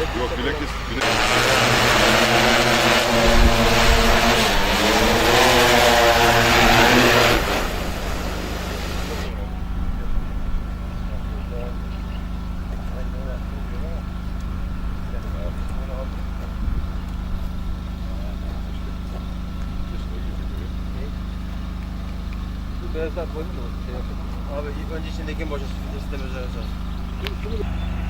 Yok bilakis. bilakis. Beyazlar koydun mu? Şey yapın. Abi önce içindeki boşa sütü temizlememiz lazım.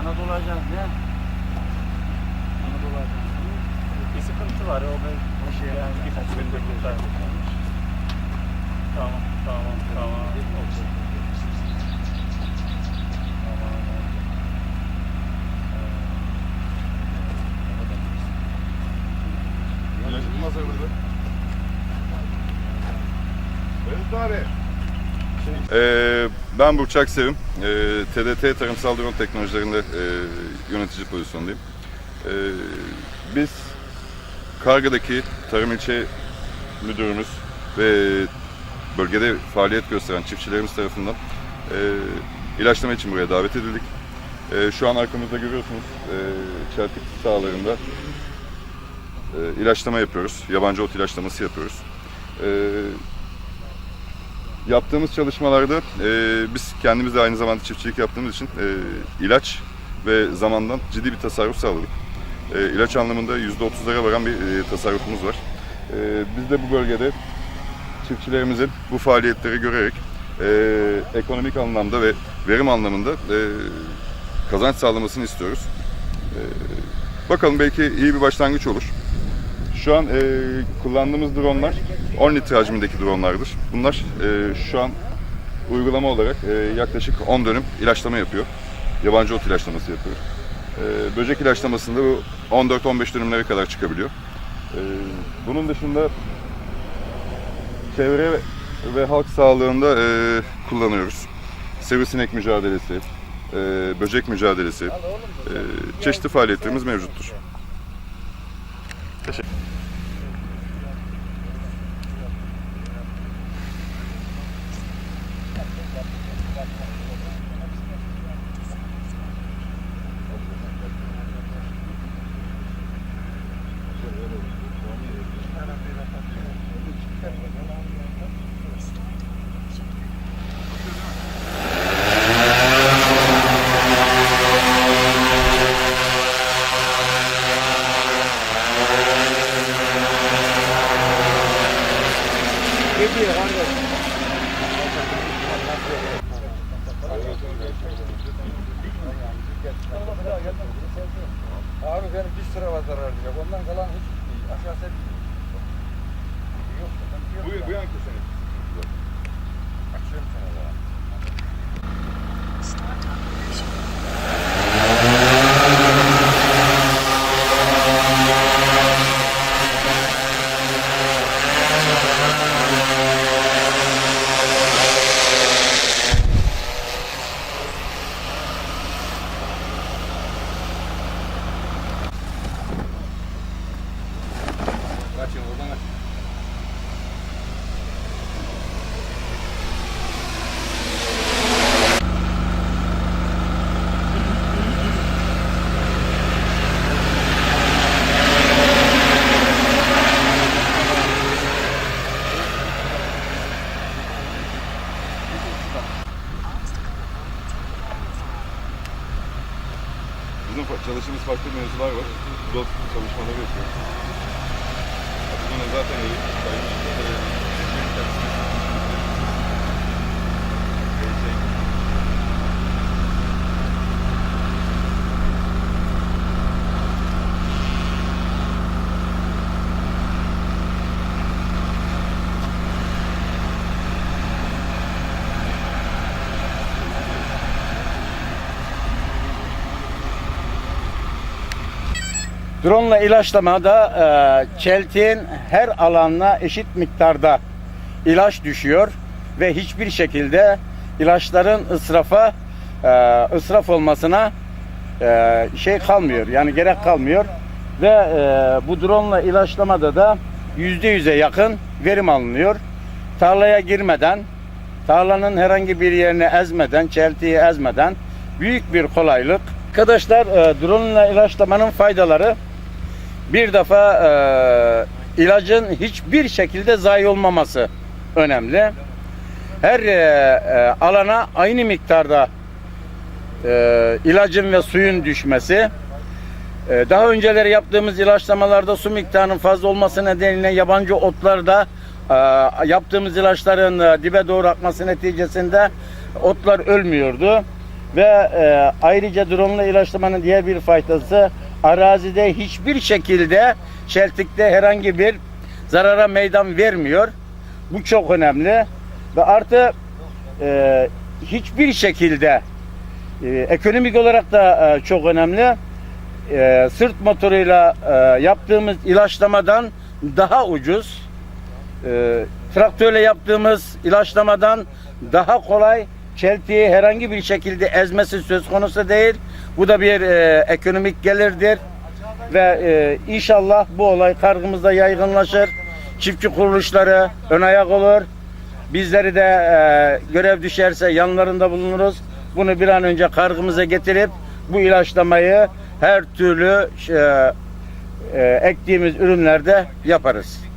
Anadolu Ajansı ne? Anadolu Ajansı. Bir sıkıntı var o ben o şey yani birkaç gündür kurtarmış. Tamam, tamam, tamam. İlacım hazır burada. Beyaz abi. Ee, ben Burçak Sevim. Ee, TDT Tarımsal Drone Teknolojilerinde e, yönetici pozisyondayım. Ee, biz Kargı'daki Tarım İlçe Müdürümüz ve bölgede faaliyet gösteren çiftçilerimiz tarafından e, ilaçlama için buraya davet edildik. E, şu an arkamızda görüyorsunuz e, çeltik sahalarında e, ilaçlama yapıyoruz. Yabancı ot ilaçlaması yapıyoruz. E, yaptığımız çalışmalarda e, biz kendimiz de aynı zamanda çiftçilik yaptığımız için e, ilaç ve zamandan ciddi bir tasarruf sağladık. E, ilaç anlamında %30'lara varan bir e, tasarrufumuz var. E, biz de bu bölgede çiftçilerimizin bu faaliyetleri görerek e, ekonomik anlamda ve verim anlamında e, kazanç sağlamasını istiyoruz. E, bakalım belki iyi bir başlangıç olur. Şu an e, kullandığımız dronlar 10 litre hacmindeki dronlardır. Bunlar e, şu an uygulama olarak e, yaklaşık 10 dönüm ilaçlama yapıyor. Yabancı ot ilaçlaması yapıyor. E, böcek ilaçlamasında bu 14-15 dönümlere kadar çıkabiliyor. E, bunun dışında çevre ve halk sağlığında e, kullanıyoruz. Sivrisinek mücadelesi, e, böcek mücadelesi, e, çeşitli faaliyetlerimiz mevcuttur. Çalıştığımız farklı mevzular var. Dot çalışmaları yapıyoruz. Bugün zaten iyi. Drone ile ilaçlamada e, çeltiğin her alanına eşit miktarda ilaç düşüyor ve hiçbir şekilde ilaçların ısrafa e, ısraf olmasına e, şey kalmıyor yani gerek kalmıyor ve e, bu drone ile ilaçlamada da yüzde yüze yakın verim alınıyor. Tarlaya girmeden, tarlanın herhangi bir yerini ezmeden, çeltiği ezmeden büyük bir kolaylık. Arkadaşlar e, drone ile ilaçlamanın faydaları bir defa e, ilacın hiçbir şekilde zayi olmaması önemli. Her e, e, alana aynı miktarda e, ilacın ve suyun düşmesi. E, daha önceleri yaptığımız ilaçlamalarda su miktarının fazla olması nedeniyle yabancı otlarda e, yaptığımız ilaçların e, dibe doğru akması neticesinde otlar ölmüyordu. Ve e, ayrıca drone ilaçlamanın diğer bir faydası arazide hiçbir şekilde çeltikte herhangi bir zarara meydan vermiyor. Bu çok önemli. Ve artı e, hiçbir şekilde e, ekonomik olarak da e, çok önemli. E, sırt motoruyla e, yaptığımız ilaçlamadan daha ucuz. E, traktörle yaptığımız ilaçlamadan daha kolay. Çeltiği herhangi bir şekilde ezmesi söz konusu değil. Bu da bir e, ekonomik gelirdir. Ve e, inşallah bu olay kargımızda yaygınlaşır. Çiftçi kuruluşları ön ayak olur. Bizleri de e, görev düşerse yanlarında bulunuruz. Bunu bir an önce kargımıza getirip bu ilaçlamayı her türlü e, e, ektiğimiz ürünlerde yaparız.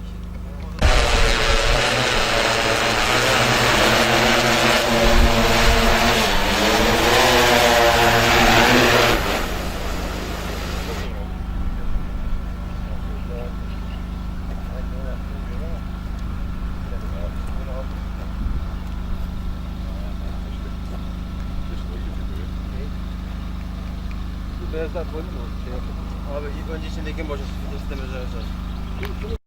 Beyazlar koydun mu? Şey yapalım. Abi ilk önce içindeki boşa sistemi özel